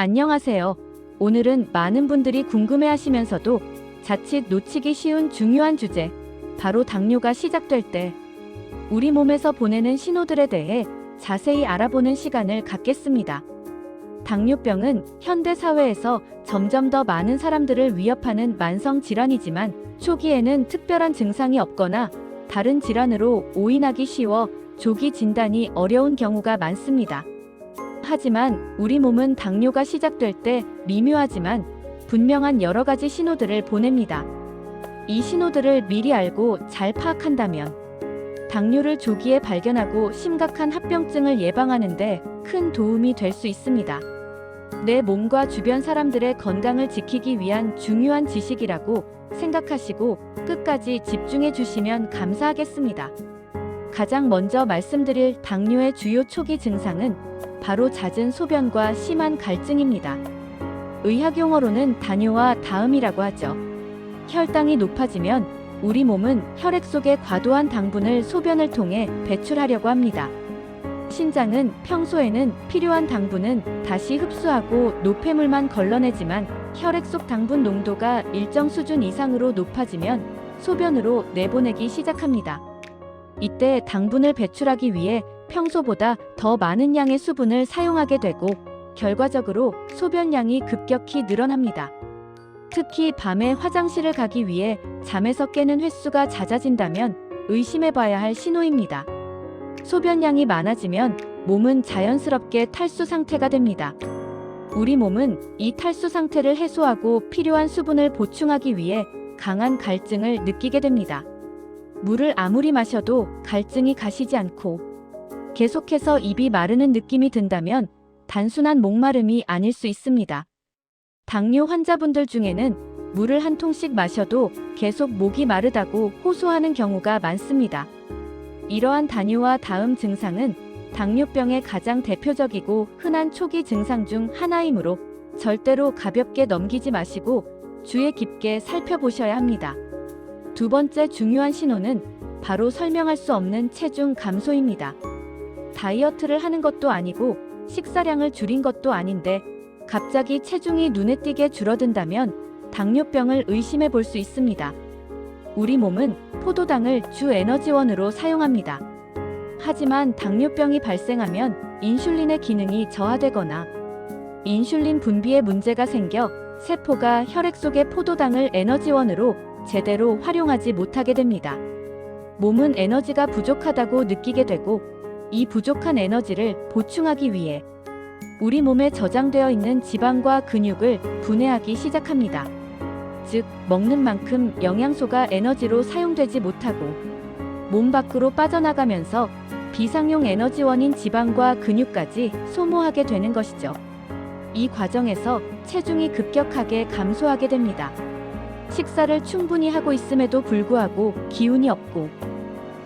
안녕하세요. 오늘은 많은 분들이 궁금해 하시면서도 자칫 놓치기 쉬운 중요한 주제, 바로 당뇨가 시작될 때 우리 몸에서 보내는 신호들에 대해 자세히 알아보는 시간을 갖겠습니다. 당뇨병은 현대 사회에서 점점 더 많은 사람들을 위협하는 만성 질환이지만 초기에는 특별한 증상이 없거나 다른 질환으로 오인하기 쉬워 조기 진단이 어려운 경우가 많습니다. 하지만 우리 몸은 당뇨가 시작될 때 미묘하지만 분명한 여러 가지 신호들을 보냅니다. 이 신호들을 미리 알고 잘 파악한다면 당뇨를 조기에 발견하고 심각한 합병증을 예방하는데 큰 도움이 될 수 있습니다. 내 몸과 주변 사람들의 건강을 지키기 위한 중요한 지식이라고 생각하시고 끝까지 집중해 주시면 감사하겠습니다. 가장 먼저 말씀드릴 당뇨의 주요 초기 증상은 바로 잦은 소변과 심한 갈증입니다. 의학 용어로는 단뇨와 다음이라고 하죠. 혈당이 높아지면 우리 몸은 혈액 속에 과도한 당분을 소변을 통해 배출하려고 합니다. 신장은 평소에는 필요한 당분은 다시 흡수하고 노폐물만 걸러내지만 혈액 속 당분 농도가 일정 수준 이상으로 높아지면 소변으로 내보내기 시작합니다. 이때 당분을 배출하기 위해 평소보다 더 많은 양의 수분을 사용하게 되고 결과적으로 소변량이 급격히 늘어납니다. 특히 밤에 화장실을 가기 위해 잠에서 깨는 횟수가 잦아진다면 의심해 봐야 할 신호입니다. 소변량이 많아지면 몸은 자연스럽게 탈수 상태가 됩니다. 우리 몸은 이 탈수 상태를 해소하고 필요한 수분을 보충하기 위해 강한 갈증을 느끼게 됩니다. 물을 아무리 마셔도 갈증이 가시지 않고 계속해서 입이 마르는 느낌이 든다면 단순한 목마름이 아닐 수 있습니다. 당뇨 환자분들 중에는 물을 한 통씩 마셔도 계속 목이 마르다고 호소하는 경우가 많습니다. 이러한 단뇨와 다음 증상은 당뇨병의 가장 대표적이고 흔한 초기 증상 중 하나이므로 절대로 가볍게 넘기지 마시고 주의 깊게 살펴보셔야 합니다. 두 번째 중요한 신호는 바로 설명할 수 없는 체중 감소입니다. 다이어트를 하는 것도 아니고 식사량을 줄인 것도 아닌데 갑자기 체중이 눈에 띄게 줄어든다면 당뇨병을 의심해 볼 수 있습니다. 우리 몸은 포도당을 주 에너지원으로 사용합니다. 하지만 당뇨병이 발생하면 인슐린의 기능이 저하되거나 인슐린 분비에 문제가 생겨 세포가 혈액 속의 포도당을 에너지원으로 제대로 활용하지 못하게 됩니다. 몸은 에너지가 부족하다고 느끼게 되고 이 부족한 에너지를 보충하기 위해 우리 몸에 저장되어 있는 지방과 근육을 분해하기 시작합니다. 즉, 먹는 만큼 영양소가 에너지로 사용되지 못하고 몸 밖으로 빠져나가면서 비상용 에너지원인 지방과 근육까지 소모하게 되는 것이죠. 이 과정에서 체중이 급격하게 감소하게 됩니다. 식사를 충분히 하고 있음에도 불구하고 기운이 없고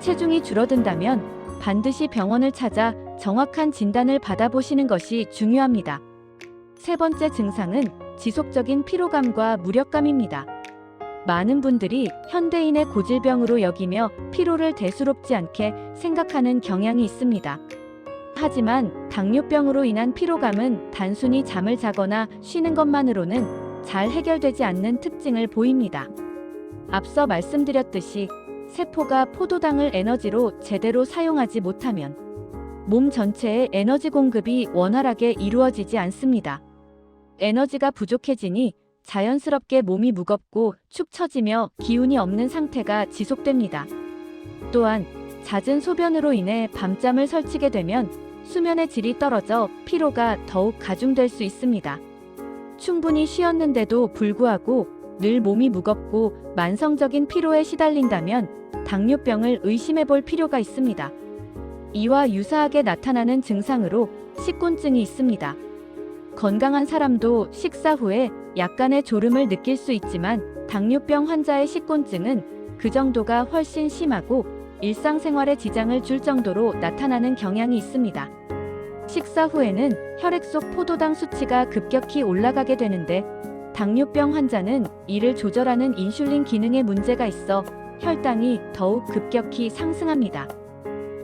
체중이 줄어든다면 반드시 병원을 찾아 정확한 진단을 받아보시는 것이 중요합니다. 세 번째 증상은 지속적인 피로감과 무력감입니다. 많은 분들이 현대인의 고질병으로 여기며 피로를 대수롭지 않게 생각하는 경향이 있습니다. 하지만 당뇨병으로 인한 피로감은 단순히 잠을 자거나 쉬는 것만으로는 잘 해결되지 않는 특징을 보입니다. 앞서 말씀드렸듯이 세포가 포도당을 에너지로 제대로 사용하지 못하면 몸 전체의 에너지 공급이 원활하게 이루어지지 않습니다. 에너지가 부족해지니 자연스럽게 몸이 무겁고 축 처지며 기운이 없는 상태가 지속됩니다. 또한 잦은 소변으로 인해 밤잠을 설치게 되면 수면의 질이 떨어져 피로가 더욱 가중될 수 있습니다. 충분히 쉬었는데도 불구하고 늘 몸이 무겁고 만성적인 피로에 시달린다면 당뇨병을 의심해 볼 필요가 있습니다. 이와 유사하게 나타나는 증상으로 식곤증이 있습니다. 건강한 사람도 식사 후에 약간의 졸음을 느낄 수 있지만 당뇨병 환자의 식곤증은 그 정도가 훨씬 심하고 일상생활에 지장을 줄 정도로 나타나는 경향이 있습니다. 식사 후에는 혈액 속 포도당 수치가 급격히 올라가게 되는데 당뇨병 환자는 이를 조절하는 인슐린 기능에 문제가 있어 혈당이 더욱 급격히 상승합니다.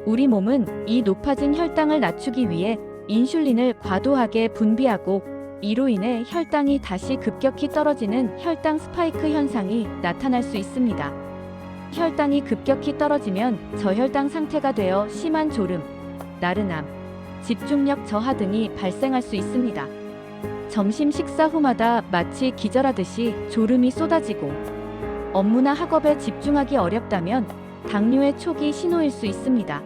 우리 몸은 이 높아진 혈당을 낮추기 위해 인슐린을 과도하게 분비하고 이로 인해 혈당이 다시 급격히 떨어지는 혈당 스파이크 현상이 나타날 수 있습니다. 혈당이 급격히 떨어지면 저혈당 상태가 되어 심한 졸음, 나른함, 집중력 저하 등이 발생할 수 있습니다. 점심 식사 후마다 마치 기절하듯이 졸음이 쏟아지고 업무나 학업에 집중하기 어렵다면 당뇨의 초기 신호일 수 있습니다.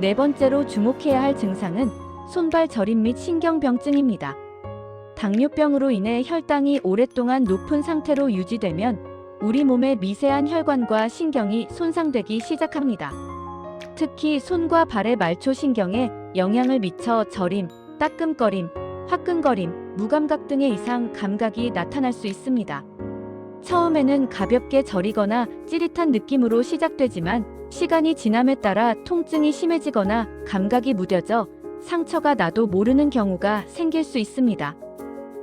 네 번째로 주목해야 할 증상은 손발 저림 및 신경병증입니다. 당뇨병으로 인해 혈당이 오랫동안 높은 상태로 유지되면 우리 몸의 미세한 혈관과 신경이 손상되기 시작합니다. 특히 손과 발의 말초 신경에 영향을 미쳐 저림, 따끔거림, 화끈거림, 무감각 등의 이상 감각이 나타날 수 있습니다. 처음에는 가볍게 저리거나 찌릿한 느낌으로 시작되지만 시간이 지남에 따라 통증이 심해지거나 감각이 무뎌져 상처가 나도 모르는 경우가 생길 수 있습니다.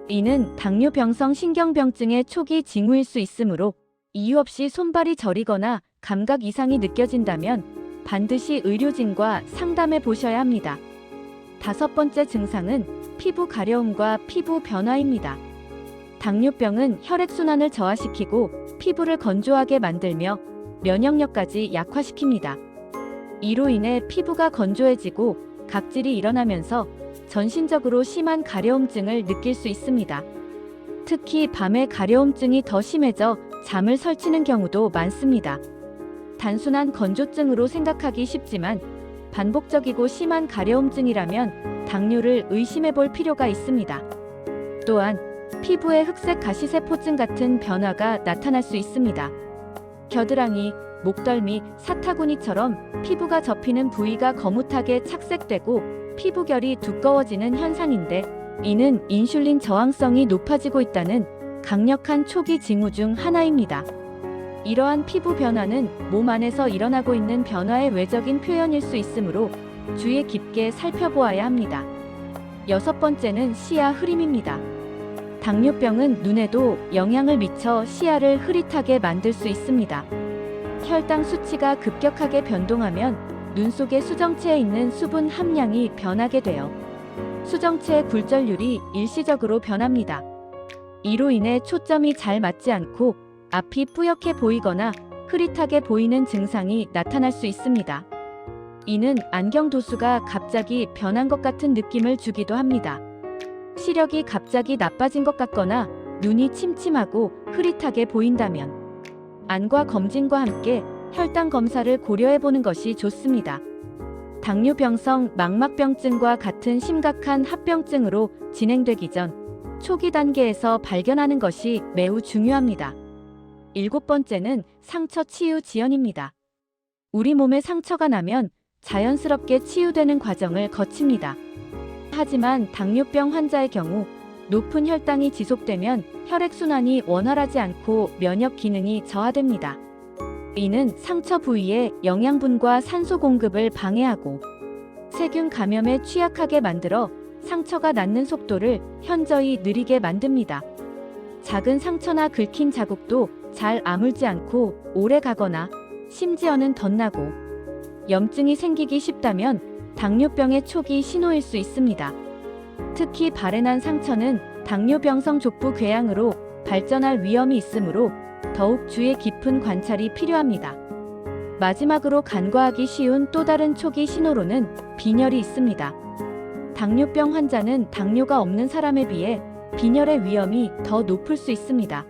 이는 당뇨병성 신경병증의 초기 징후일 수 있으므로 이유 없이 손발이 저리거나 감각 이상이 느껴진다면 반드시 의료진과 상담해 보셔야 합니다. 다섯 번째 증상은 피부 가려움과 피부 변화입니다. 당뇨병은 혈액순환을 저하시키고 피부를 건조하게 만들며 면역력까지 약화시킵니다. 이로 인해 피부가 건조해지고 각질이 일어나면서 전신적으로 심한 가려움증을 느낄 수 있습니다. 특히 밤에 가려움증이 더 심해져 잠을 설치는 경우도 많습니다. 단순한 건조증으로 생각하기 쉽지만 반복적이고 심한 가려움증이라면 당뇨를 의심해 볼 필요가 있습니다. 또한 피부에 흑색 가시세포증 같은 변화가 나타날 수 있습니다. 겨드랑이, 목덜미, 사타구니처럼 피부가 접히는 부위가 거뭇하게 착색되고 피부결이 두꺼워지는 현상인데 이는 인슐린 저항성이 높아지고 있다는 강력한 초기 징후 중 하나입니다. 이러한 피부 변화는 몸 안에서 일어나고 있는 변화의 외적인 표현일 수 있으므로 주의 깊게 살펴보아야 합니다. 여섯 번째는 시야 흐림입니다. 당뇨병은 눈에도 영향을 미쳐 시야를 흐릿하게 만들 수 있습니다. 혈당 수치가 급격하게 변동하면 눈 속의 수정체에 있는 수분 함량이 변하게 되어 수정체의 굴절률이 일시적으로 변합니다. 이로 인해 초점이 잘 맞지 않고 앞이 뿌옇게 보이거나 흐릿하게 보이는 증상이 나타날 수 있습니다. 이는 안경 도수가 갑자기 변한 것 같은 느낌을 주기도 합니다. 시력이 갑자기 나빠진 것 같거나 눈이 침침하고 흐릿하게 보인다면 안과 검진과 함께 혈당 검사를 고려해 보는 것이 좋습니다. 당뇨병성 망막병증과 같은 심각한 합병증으로 진행되기 전 초기 단계에서 발견하는 것이 매우 중요합니다. 일곱 번째는 상처 치유 지연입니다. 우리 몸에 상처가 나면 자연스럽게 치유되는 과정을 거칩니다. 하지만 당뇨병 환자의 경우 높은 혈당이 지속되면 혈액순환이 원활하지 않고 면역 기능이 저하됩니다. 이는 상처 부위에 영양분과 산소 공급을 방해하고 세균 감염에 취약하게 만들어 상처가 낫는 속도를 현저히 느리게 만듭니다. 작은 상처나 긁힌 자국도 잘 아물지 않고 오래 가거나 심지어는 덧나고 염증이 생기기 쉽다면 당뇨병의 초기 신호일 수 있습니다. 특히 발에 난 상처는 당뇨병성 족부 궤양으로 발전할 위험이 있으므로 더욱 주의 깊은 관찰이 필요합니다. 마지막으로 간과하기 쉬운 또 다른 초기 신호로는 빈혈이 있습니다. 당뇨병 환자는 당뇨가 없는 사람에 비해 빈혈의 위험이 더 높을 수 있습니다.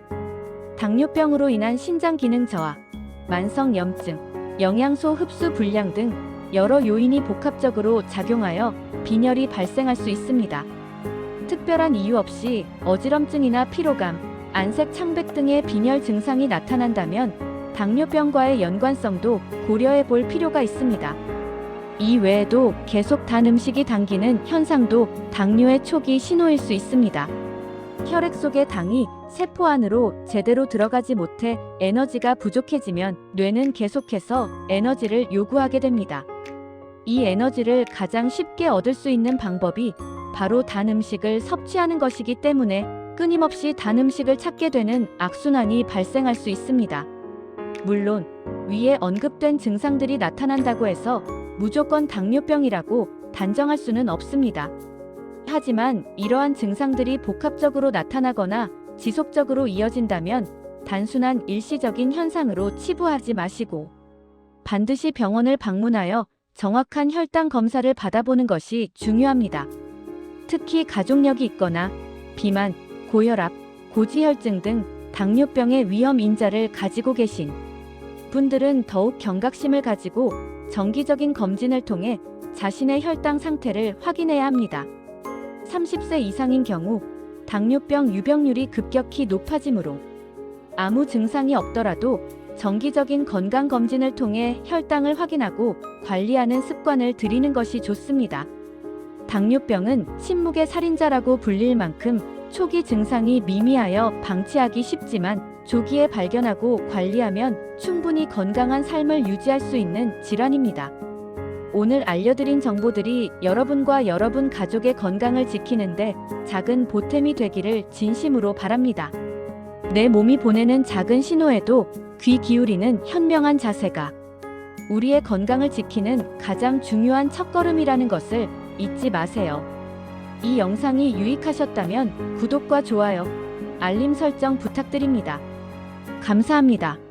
당뇨병으로 인한 신장 기능 저하, 만성 염증, 영양소 흡수 불량 등 여러 요인이 복합적으로 작용하여 빈혈이 발생할 수 있습니다. 특별한 이유 없이 어지럼증이나 피로감, 안색 창백 등의 빈혈 증상이 나타난다면 당뇨병과의 연관성도 고려해 볼 필요가 있습니다. 이 외에도 계속 단 음식이 당기는 현상도 당뇨의 초기 신호일 수 있습니다. 혈액 속의 당이 세포 안으로 제대로 들어가지 못해 에너지가 부족해지면 뇌는 계속해서 에너지를 요구하게 됩니다. 이 에너지를 가장 쉽게 얻을 수 있는 방법이 바로 단 음식을 섭취하는 것이기 때문에 끊임없이 단 음식을 찾게 되는 악순환이 발생할 수 있습니다. 물론 위에 언급된 증상들이 나타난다고 해서 무조건 당뇨병이라고 단정할 수는 없습니다. 하지만 이러한 증상들이 복합적으로 나타나거나 지속적으로 이어진다면 단순한 일시적인 현상으로 치부하지 마시고 반드시 병원을 방문하여 정확한 혈당 검사를 받아보는 것이 중요합니다. 특히 가족력이 있거나 비만, 고혈압, 고지혈증 등 당뇨병의 위험 인자를 가지고 계신 분들은 더욱 경각심을 가지고 정기적인 검진을 통해 자신의 혈당 상태를 확인해야 합니다. 30세 이상인 경우 당뇨병 유병률이 급격히 높아지므로 아무 증상이 없더라도 정기적인 건강 검진을 통해 혈당을 확인하고 관리하는 습관을 들이는 것이 좋습니다. 당뇨병은 침묵의 살인자라고 불릴 만큼 초기 증상이 미미하여 방치하기 쉽지만 조기에 발견하고 관리하면 충분히 건강한 삶을 유지할 수 있는 질환입니다. 오늘 알려드린 정보들이 여러분과 여러분 가족의 건강을 지키는데 작은 보탬이 되기를 진심으로 바랍니다. 내 몸이 보내는 작은 신호에도 귀 기울이는 현명한 자세가 우리의 건강을 지키는 가장 중요한 첫걸음이라는 것을 잊지 마세요. 이 영상이 유익하셨다면 구독과 좋아요, 알림 설정 부탁드립니다. 감사합니다.